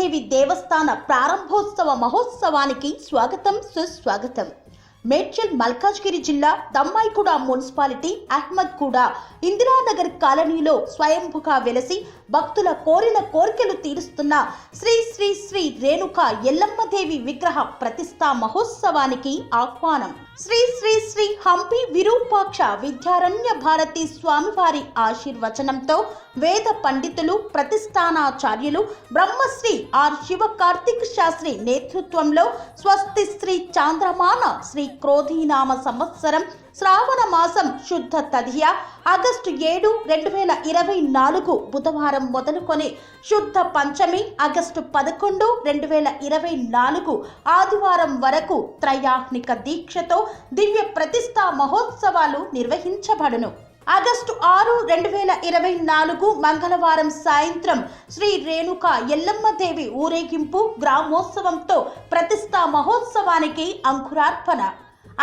ఎల్లమ్మదేవి దేవస్థాన ప్రారంభోత్సవ మహోత్సవానికి స్వాగతం సుస్వాగతం. మేడ్చల్ మల్కాజ్గిరి జిల్లా దమ్మాయిగూడ మున్సిపాలిటీ అహ్మద్ కూడా ఇందిరానగర్ కాలనీలో స్వయంభుగా వెలసి భక్తుల కోరిన కోరికలు తీరుస్తున్న శ్రీ శ్రీ శ్రీ రేణుక ఎల్లమ్మదేవి విగ్రహ ప్రతిష్టా మహోత్సవానికి ఆహ్వానం. శ్రీ శ్రీ శ్రీ హంపి విరూపాక్ష విద్యారణ్య భారతి స్వామివారి ఆశీర్వచనంతో వేద పండితులు ప్రతిష్టానాచార్యులు బ్రహ్మశ్రీ ఆర్ శివ కార్తిక్ శాస్త్రి నేతృత్వంలో స్వస్తి శ్రీ చాంద్రమాన శ్రీ క్రోధీనామ సంవత్సరం శ్రావణ మాసం శుద్ధ తదియ. ఆగస్టు ఏడు రెండు వేల ఇరవై నాలుగు బుధవారం మొదలుకొని శుద్ధ పంచమి ఆగస్టు పదకొండు రెండు వేల ఇరవై నాలుగు ఆదివారం వరకు త్రయాహ్నిక దీక్షతో దివ్య ప్రతిష్టా మహోత్సవాలు నిర్వహించబడును. ఆగస్టు ఆరు రెండు వేల ఇరవై నాలుగు మంగళవారం సాయంత్రం శ్రీ రేణుక ఎల్లమ్మదేవి ఊరేగింపు గ్రామోత్సవంతో ప్రతిష్టా మహోత్సవానికి అంకురార్పణ.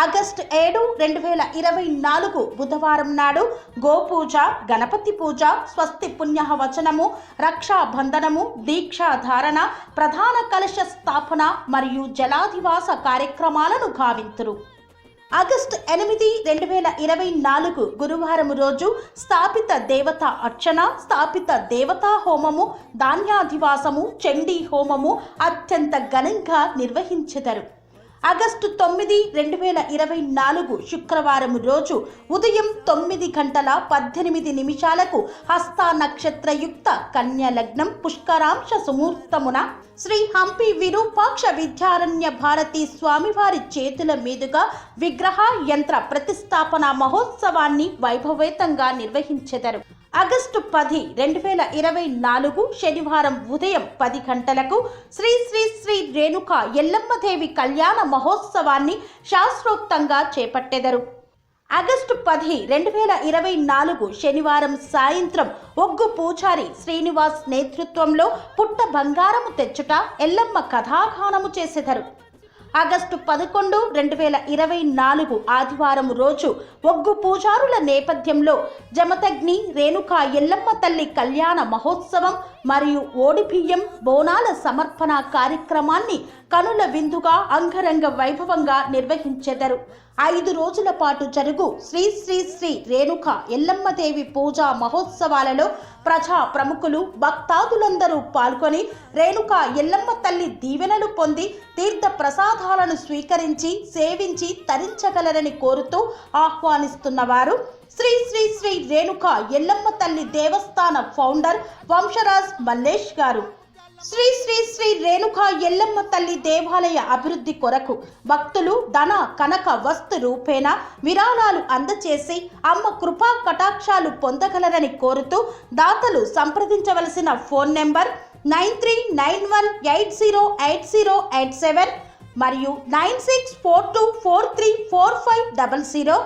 ఆగస్టు ఏడు రెండు వేల ఇరవై నాలుగు బుధవారం నాడు గోపూజ గణపతి పూజ స్వస్తి పుణ్యవచనము రక్షాబంధనము దీక్షాధారణ ప్రధాన కలశ స్థాపన మరియు జలాధివాస కార్యక్రమాలను గావింతురు. ఆగస్టు ఎనిమిది రెండు వేల ఇరవై నాలుగు గురువారం రోజు స్థాపిత దేవత అర్చన స్థాపిత దేవతా హోమము ధాన్యాధివాసము చండీ హోమము అత్యంత ఘనంగా నిర్వహించెదరు. ఆగస్టు తొమ్మిది రెండు వేల ఇరవై నాలుగు శుక్రవారం రోజు ఉదయం తొమ్మిది గంటల పద్దెనిమిది నిమిషాలకు హస్త నక్షత్రయుక్త కన్య లగ్నం పుష్కరాంశ సుమూర్తమున శ్రీ హంపి విరూపాక్ష విద్యారణ్య భారతి స్వామివారి చేతుల మీదుగా విగ్రహ యంత్ర ప్రతిష్టాపన మహోత్సవాన్ని వైభవేతంగా నిర్వహించెదరు. ఆగస్టు పది రెండు వేల ఇరవై నాలుగు శనివారం ఉదయం పది గంటలకు శ్రీ శ్రీ శ్రీ రేణుక ఎల్లమ్మదేవి కళ్యాణ మహోత్సవాన్ని శాస్త్రోక్తంగా చేపట్టెదరు. ఆగస్టు పది రెండు వేల ఇరవై నాలుగు శనివారం సాయంత్రం ఒగ్గు పూజారి శ్రీనివాస్ నేతృత్వంలో పుట్ట బంగారము తెచ్చుట ఎల్లమ్మ కథాగానము చేసెదరు. ఆగస్టు పదకొండు రెండు వేల ఇరవై నాలుగు ఆదివారం రోజు ఒగ్గు పూజారుల నేపథ్యంలో జమతగ్ని రేణుకా ఎల్లమ్మ తల్లి కళ్యాణ మహోత్సవం మరియు ఓడిబియ్యం బోనాల సమర్పణ కార్యక్రమాన్ని కనుల విందుగా అంగరంగ వైభవంగా నిర్వహించెదరు. ఐదు రోజుల పాటు జరుగు శ్రీ శ్రీ శ్రీ రేణుక ఎల్లమ్మదేవి పూజా మహోత్సవాలలో ప్రజా ప్రముఖులు భక్తాదులందరూ పాల్గొని రేణుక ఎల్లమ్మ తల్లి దీవెనలు పొంది తీర్థ ప్రసాదాలను స్వీకరించి సేవించి తరించగలరని కోరుతూ ఆహ్వానిస్తున్నవారు శ్రీ శ్రీ శ్రీ రేణుక ఎల్లమ్మ తల్లి దేవస్థాన ఫౌండర్ వంశరాజ్ మల్లేష్ గారు. శ్రీ శ్రీ శ్రీ రేణుక ఎల్లమ్మ తల్లి దేవాలయ అభివృద్ధి కొరకు భక్తులు ధన కనక వస్తు రూపేణ విరాళాలు అందచేసి అమ్మ కృపా కటాక్షాలు పొందగలరని కోరుతూ దాతలు సంప్రదించవలసిన phone number nine three nine one eight zero eight zero eight seven మరియు nine six four two four three four five double zero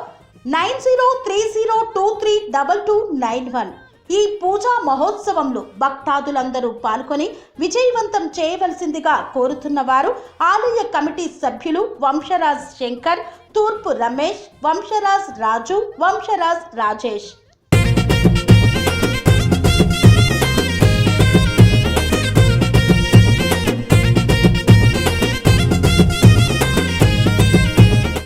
nine zero three zero two three double two nine one. ఈ పూజా మహోత్సవంలో భక్తాదులందరూ పాల్గొని విజయవంతం చేయవలసిందిగా కోరుతున్న వారు ఆలయ కమిటీ సభ్యులు వంశరాజ్ శంకర్ తూర్పు రమేష్ వంశరాజ్ రాజు వంశరాజ్ రాజేష్.